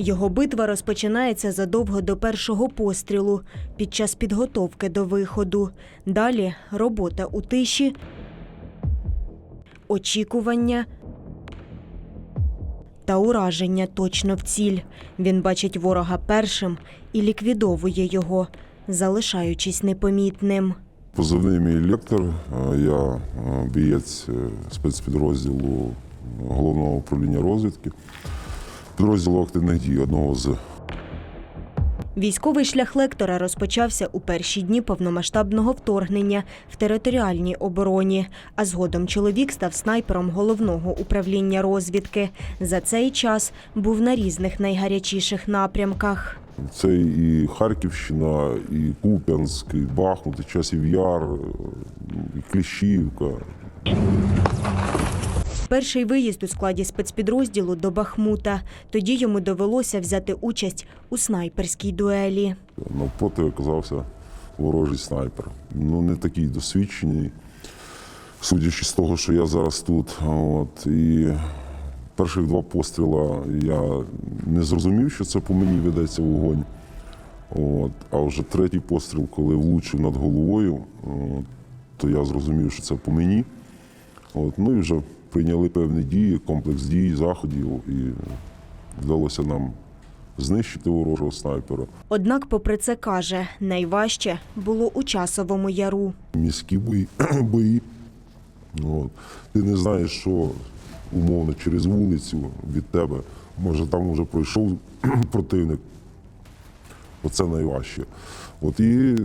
Його битва розпочинається задовго до першого пострілу під час підготовки до виходу. Далі робота у тиші, очікування та ураження точно в ціль. Він бачить ворога першим і ліквідовує його, залишаючись непомітним. Позивний мій лектор. Е, Я е, бієць е, спецпідрозділу головного управління розвідки, підрозділу активних дій одного з Військовий шлях лектора розпочався у перші дні повномасштабного вторгнення в територіальній обороні. А згодом чоловік став снайпером головного управління розвідки. За цей час був на різних найгарячіших напрямках. це і Харківщина, і Куп'янськ, і Бахмут, і Часів Яр, е, і Кліщівка. Перший виїзд у складі спецпідрозділу до Бахмута. Тоді йому довелося взяти участь у снайперській дуелі. Навпроти оказався ворожий снайпер. Ну, не такий досвідчений, судячи з того, що я зараз тут. От, і перших два постріла я не зрозумів, що це по мені ведеться вогонь. От, а вже третій постріл, коли влучив над головою, от, то я зрозумів, що це по мені. От, ну і вже прийняли певні дії, комплекс дій, заходів, і вдалося нам знищити ворожого снайпера. Однак, попри це каже, найважче було у часовому яру. міські бої. бої. От. Ти не знаєш, що умовно через вулицю від тебе. Може, там вже пройшов противник. Оце найважче. От і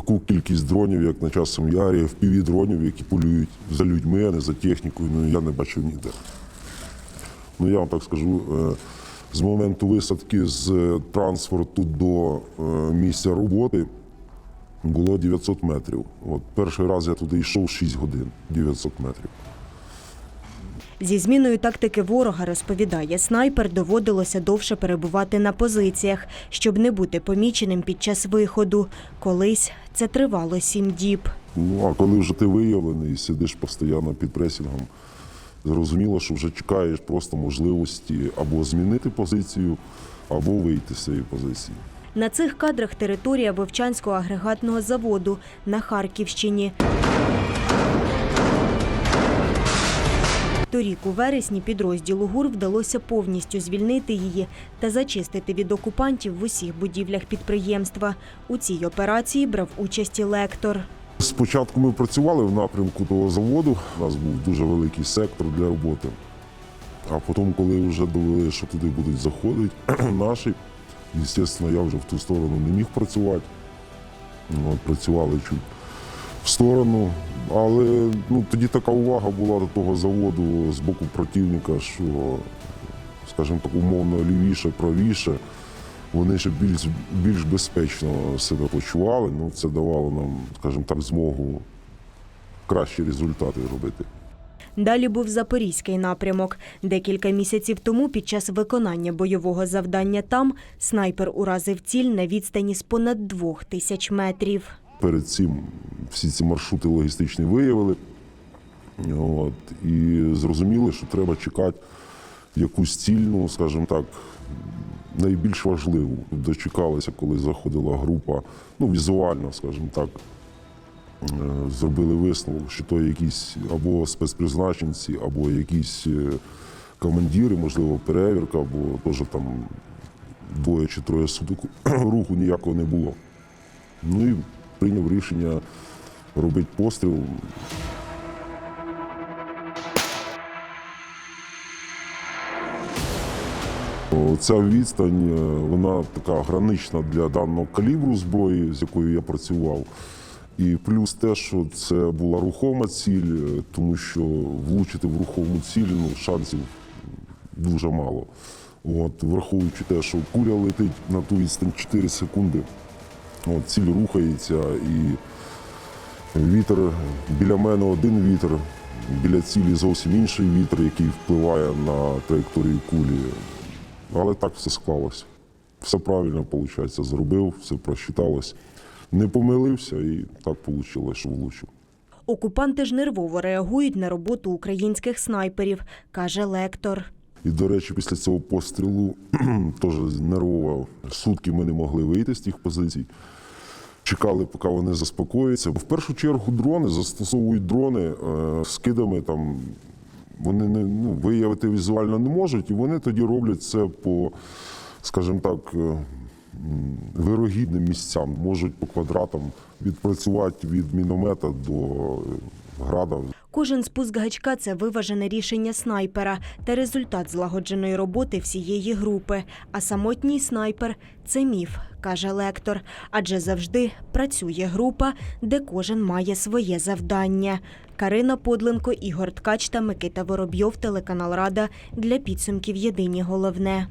таку кількість дронів, як на часом ярі, впіві дронів, які полюють за людьми, а не за технікою, ну я не бачив ніде. Ну я вам так скажу, е, з моменту висадки з транспорту до е, місця роботи було 900 метрів. От перший раз я туди йшов 6 годин, 900 метрів. Зі зміною тактики ворога, розповідає снайпер, доводилося довше перебувати на позиціях, щоб не бути поміченим під час виходу. Колись це тривало сім діб. Ну а коли вже ти виявлений, сидиш постійно під пресінгом, зрозуміло, що вже чекаєш просто можливості або змінити позицію, або вийти з цієї позиції. На цих кадрах територія Вовчанського агрегатного заводу на Харківщині. Торік у вересні підрозділу ГУР вдалося повністю звільнити її та зачистити від окупантів в усіх будівлях підприємства. У цій операції брав участь і лектор. Спочатку ми працювали в напрямку того заводу, у нас був дуже великий сектор для роботи. А потім, коли вже довели, що туди будуть заходити наші, звісно, я вже в ту сторону не міг працювати. Працювали чуть в сторону. Але ну, тоді така увага була до того заводу з боку противника, що, скажімо так, умовно лівіше, правіше. Вони ще більш, більш безпечно себе почували. Ну, це давало нам, скажімо так, змогу кращі результати робити. Далі був запорізький напрямок. Декілька місяців тому, під час виконання бойового завдання там, снайпер уразив ціль на відстані з понад двох тисяч метрів. Перед цим всі ці маршрути логістичні виявили. От, і зрозуміли, що треба чекати якусь цільну, скажімо так, найбільш важливу. Дочекалися, коли заходила група, ну, візуально, скажімо так, е, зробили висновок, що то якісь або спецпризначенці, або якісь е, командири, можливо, перевірка, або теж там двоє чи троє суток руху ніякого не було. Ну і прийняв рішення робити постріл. Ця відстань, е, вона така гранична для даного калібру зброї, з якою я працював. І плюс те, що це була рухома ціль, е, тому що влучити в рухому ціль ну, шансів дуже мало. От, враховуючи те, що куля летить на ту відстань 4 секунди, от, ціль рухається і вітер біля мене один вітер, біля цілі зовсім інший вітер, який впливає на траєкторію кулі. Але так все склалося. Все правильно, виходить, зробив, все просчиталось. Не помилився і так вийшло, що влучив. Окупанти ж нервово реагують на роботу українських снайперів, каже лектор. І, до речі, після цього пострілу теж нервово. Сутки ми не могли вийти з тих позицій. Чекали, поки вони заспокояться. В першу чергу дрони застосовують дрони е, з кидами. Там вони не ну, виявити візуально не можуть, і вони тоді роблять це по, скажімо так, е, вирогідним місцям. Можуть по квадратам відпрацювати від міномета до е, града. Кожен спуск гачка це виважене рішення снайпера та результат злагодженої роботи всієї групи. А самотній снайпер це міф, каже лектор. Адже завжди працює група, де кожен має своє завдання. Карина Подленко, Ігор Ткач та Микита Воробйов, телеканал Рада для підсумків Єдині головне.